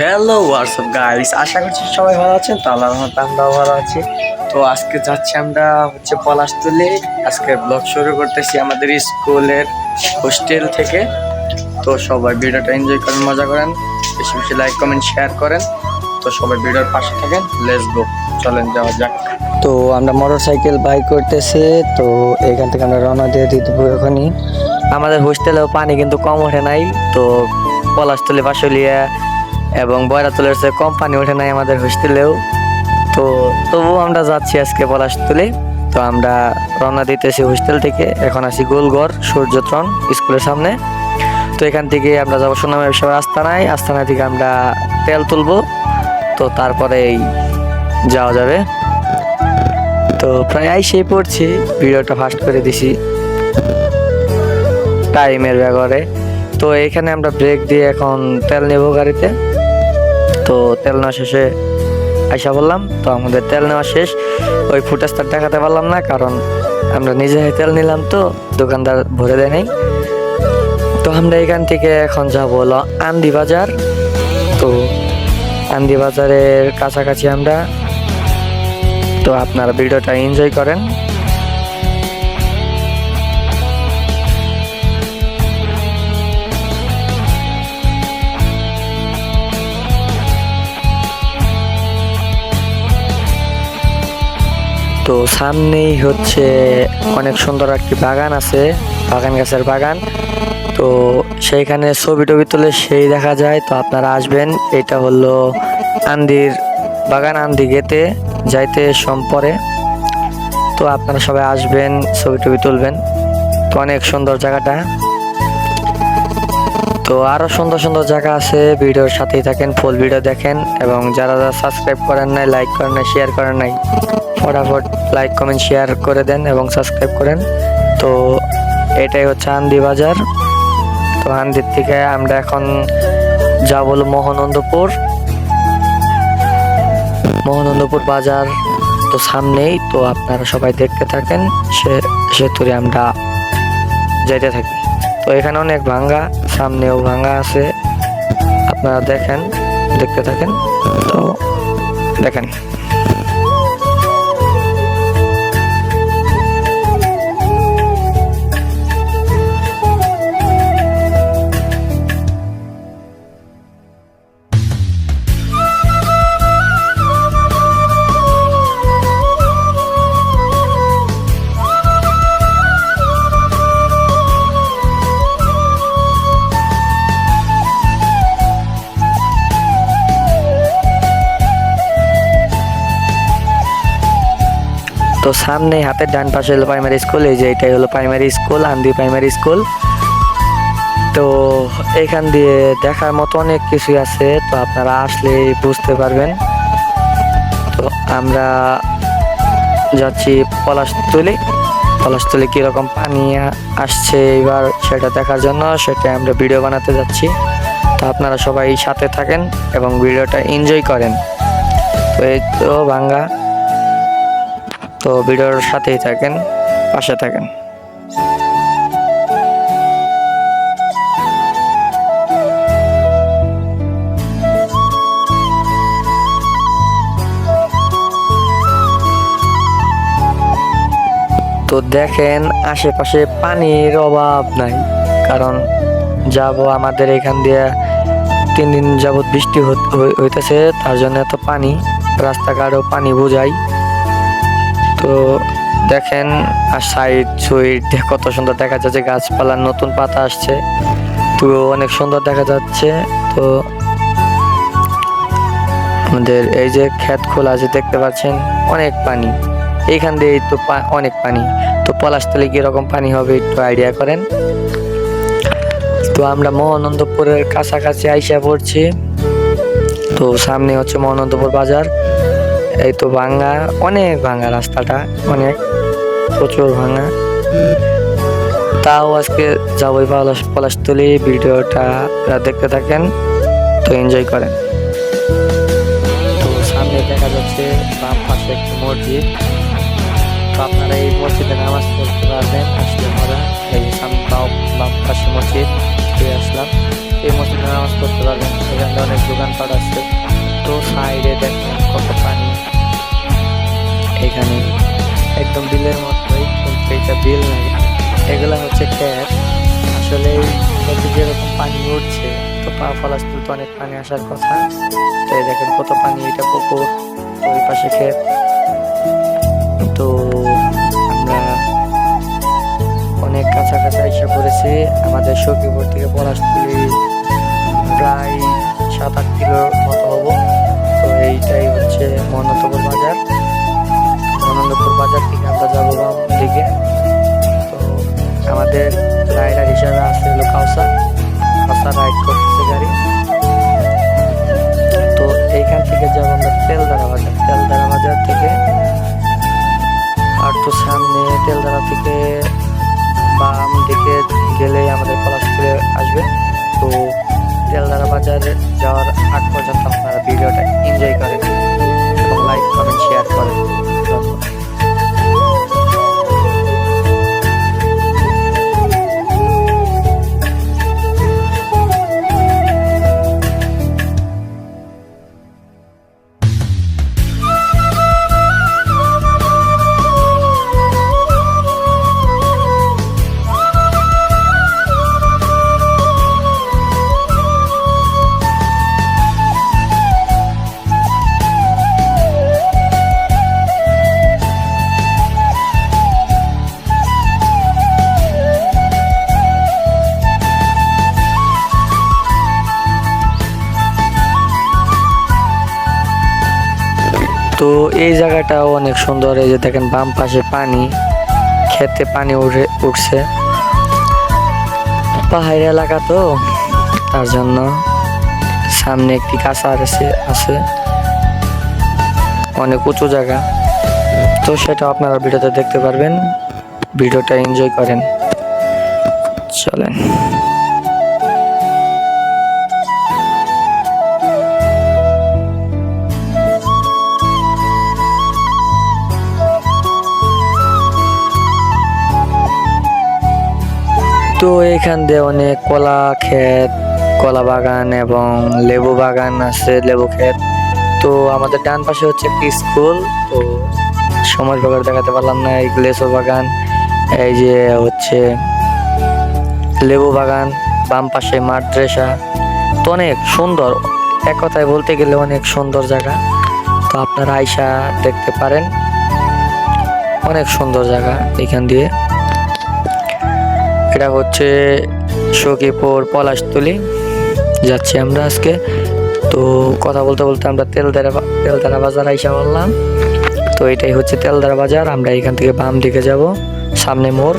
Hello WhatsApp guys আশা করছি সবাই ভালো আছেন। তো আল্লাহ রহমত আমরাও ভালো আছি। তো আজকে যাচ্ছি আমরা হচ্ছে পলাশতলি। আজকে ব্লগ শুরু করতেছি আমাদের স্কুলের হোস্টেল থেকে। তো সবাই ভিডিওটা এনজয় করেন, মজা করেন। বেশি বেশি লাইক কমেন্ট শেয়ার করেন। তো সবাই ভিডিওর পাশে থাকেন। লেটস গো চলেন, যাওয়া যাক। তো আমরা মোটর সাইকেল বাইক করতেছি। তো এখান থেকে আমরা রওনা দিয়ে দেবো এখনই। আমাদের হোস্টেলেও পানি কিন্তু কম ওঠে নাই। তো পলাশতলি বাসলিয়া এবং বয়রাতলের চেয়ে কম পানি ওঠে নাই আমাদের হোস্টেলেও। তো তবুও আমরা যাচ্ছি আজকে পলাশতলি। তো আমরা রওনা দিতেছি হোস্টেল থেকে। এখন আছি গোলগড় সূর্যত্রণ স্কুলের সামনে। তো এখান থেকে আমরা যাব সুনাম ব্যবসা আস্তানায়। আস্তানা থেকে আমরা তেল তুলবো। তো তারপরেই যাওয়া যাবে। তো প্রায় আইসেই পড়ছি। ভিডিওটা ফাস্ট করে দিছি। টাইমের ব্যাপারে। তো এখানে আমরা ব্রেক দিয়ে এখন তেল নেব গাড়িতে। তো তেল নেওয়া শেষে আইসা বললাম, তো আমাদের তেল নেওয়া শেষ। ওই ফুটেজটা দেখাতে পারলাম না, কারণ আমরা নিজে তেল নিলাম তো, দোকানদার ভরে দেয় নাই। তো আমরা এখান থেকে এখন যাব হলো আন্দি বাজার। তো আন্দি বাজারের কাছাকাছি আমরা। তো আপনারা ভিডিওটা এনজয় করেন। তো সামনেই হচ্ছে অনেক সুন্দর একটি বাগান আছে, বাগান গাছের বাগান। তো সেইখানে ছবি টবি তুলে সেই দেখা যায়, তো আপনারা আসবেন। এটা হলো আন্দির, বাগান আন্দি গেতে যাইতে সম্পরে তো আপনারা সবাই আসবেন, ছবি টবি তুলবেন। তো অনেক সুন্দর জায়গাটা। তো আরও সুন্দর সুন্দর জায়গা আছে, ভিডিওর সাথেই থাকেন ফুল ভিডিও দেখেন। এবং যারা যারা সাবস্ক্রাইব করেন নাই লাইক করেন নাই শেয়ার করেন নাই ফটাফট লাইক কমেন্ট শেয়ার করে দেন এবং সাবস্ক্রাইব করেন। তো এটাই হচ্ছে আন্দি বাজার। তো আন্দির থেকে আমরা এখন যাব মহানন্দপুর। মহানন্দপুর বাজার তো সামনেই, তো আপনারা সবাই দেখতে থাকেন। সে সেতুরে আমরা যাইতে থাকি। তো এখানে অনেক ভাঙ্গা, সামনেও ভাঙ্গা আছে। আপনারা দেখেন, দেখতে থাকেন। তো দেখেন। তো সামনে হাতের ডান পাশে হলো প্রাইমারি স্কুল এই যে এটাই হলো প্রাইমারি স্কুল আন্দি প্রাইমারি স্কুল তো এখান দিয়ে দেখার মতো অনেক কিছু আছে, তো আপনারা আসলে বুঝতে পারবেন। তো আমরা যাচ্ছি পলাশতলি। পলাশতলি কীরকম পানি আসছে এবার সেটা দেখার জন্য সেটা আমরা ভিডিও বানাতে যাচ্ছি। তো আপনারা সবাই সাথে থাকেন এবং ভিডিওটা এনজয় করেন। তো এই তো বাঙ্গা তো ভিডিওর সাথেই থাকেন, পাশে থাকেন। তো দেখেন, আশেপাশে পানির অভাব নাই, কারণ যাব আমাদের এখান দিয়ে তিন দিন যাবৎ বৃষ্টি হইতেছে, তার জন্য এত পানি, রাস্তাঘাটও পানি বোঝাই। তো দেখেন, আর সাইড সুইড কত সুন্দর দেখা যাচ্ছে, গাছপালার নতুন পাতা আসছে। তো অনেক সুন্দর দেখা যাচ্ছে, তো আমাদের এই যে ক্ষেত খোলা আছে, দেখতে পাচ্ছেন, অনেক পানি। এইখান দিয়ে তো অনেক পানি। তো পলাশতলে কীরকম পানি হবে, একটু আইডিয়া করেন। তো আমরা মহানন্দপুরের কাছাকাছি আইসা পড়ছি। তো সামনে হচ্ছে মহানন্দপুর বাজার। এই তো ভাঙ্গা, অনেক ভাঙ্গা রাস্তাটা, অনেক, প্রচুর ভাঙ্গা। তাও আজকে যাবই পলাশ পলাশতলি, ভিডিওটা দেখতে থাকেন, তো এনজয় করেন। তো সামনে দেখা যাচ্ছে বাম পাশে একটি মসজিদ। তো আপনারা এই মসজিদে নামাজ পড়তে পারবেন আসলে আমরা এই সামনে বাম পাশে মসজিদ পেয়ে আসলাম। এই মসজিদে নামাজ পড়তে পারবেন। সেখানে অনেক দোকানপাট আছে। তো সাইডে দেখেন কত পানি। এখানে একদম বিলের মতোই, কিন্তু এটা বিল লাগে এগুলা হচ্ছে ক্যাট আসলে নদী যেরকম পানি উঠছে, তো পা ফলাস তো অনেক পানি আসার কথা। তো দেখেন কত পানি এটা পুকুর, ওই পাশে ক্ষেত। তো আমরা অনেক কাছাকাছি এসে পড়েছি। আমাদের সখীপুর থেকে পলাশপুরি প্রায় সাত আট কিলোর মতো হব। তো এইটাই হচ্ছে মহানন্দপুর বাজার। আমরা যাব দিকে। তো আমাদের রাইডার হিসাবে আছে হলো কাউসা। কাউসা রাইড করতেছে গাড়ি। তো এইখান থেকে যাব আমরা তেলদারা বাজার। তেলদারা বাজার থেকে আর তো সামনে তেলদারা থেকে বাম দিকে গেলে আমাদের পলাশপুরে আসবে। তো তেলদারা বাজারে যাওয়ার আগ পর্যন্ত আপনারা এই জায়গাটাও অনেক সুন্দর। এই যে দেখেন, বাম পাশে পানি, খেতে পানি উঠে উঠছে পাহাড়ি এলাকা তো, তার জন্য সামনে একটি কাঁচা আছে আছে। অনেক উঁচু জায়গা। তো সেটা আপনারা ভিডিওতে দেখতে পারবেন। ভিডিওটা এনজয় করেন। চলেন। তো এখান দিয়ে অনেক কলা ক্ষেত, কলা বাগান এবং লেবু বাগান আছে, লেবু ক্ষেত। তো আমাদের ডান পাশে হচ্ছে একটি স্কুল, তো সমাজ বাগান দেখাতে পারলাম না, এই লেসু বাগান, এই যে হচ্ছে লেবু বাগান, বাম পাশে মাদ্রাসা তো অনেক সুন্দর, এক কথায় বলতে গেলে অনেক সুন্দর জায়গা। তো আপনারা আইসা দেখতে পারেন, অনেক সুন্দর জায়গা এখান দিয়ে। এটা হচ্ছে সখীপুর পলাশতলি। যাচ্ছি আমরা আজকে। তো কথা বলতে বলতে আমরা তেলদারা তেলদারা বাজার আইসা বললাম তো এটাই হচ্ছে তেলদারা বাজার। আমরা এখান থেকে বাম দিকে যাব, সামনে মোড়।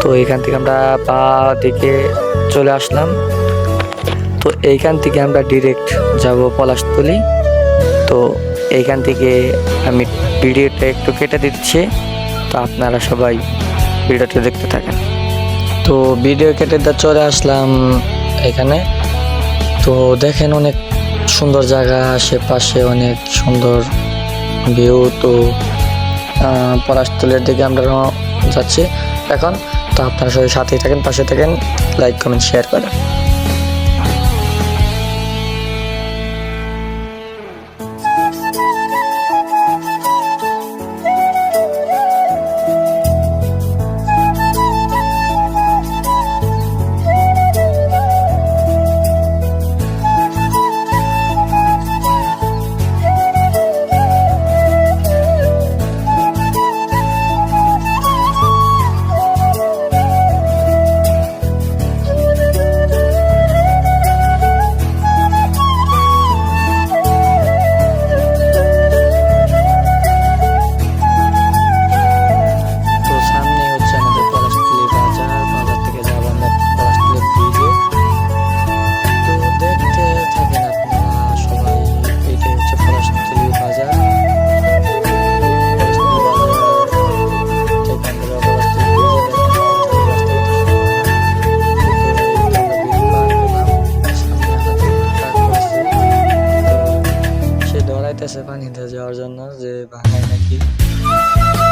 তো এখান থেকে আমরা বা দিকে চলে আসলাম। তো এইখান থেকে আমরা ডিরেক্ট যাব পলাশতলি। তো এইখান থেকে আমি ভিডিওটা একটু কেটে দিচ্ছি। তো আপনারা সবাই ভিডিওটা দেখতে থাকেন। তো ভিডিও কেটে দা চলে আসলাম এখানে। তো দেখেন অনেক সুন্দর জায়গা, আশেপাশে অনেক সুন্দর ভিউ তো পলাশতলের দিকে আমরা যাচ্ছি। এখন তো আপনারা সবাই সাথেই থাকেন, পাশে থাকেন লাইক কমেন্ট শেয়ার করেন। জন্য যে ভাঙায় নাকি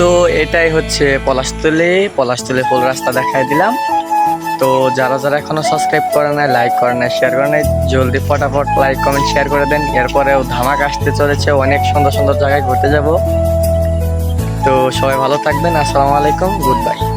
তো এটাই হচ্ছে পলাশতলে। পলাশতলে ফুল রাস্তা দেখাই দিলাম। তো যারা যারা এখনও সাবস্ক্রাইব করে নাই লাইক করে নাই শেয়ার করে নাই, জলদি ফটাফট লাইক কমেন্ট শেয়ার করে দেন। এরপরেও ধামাক আসতে চলেছে। অনেক সুন্দর সুন্দর জায়গায় ঘুরতে যাব। তো সবাই ভালো থাকবেন। আসসালামু আলাইকুম। Good bye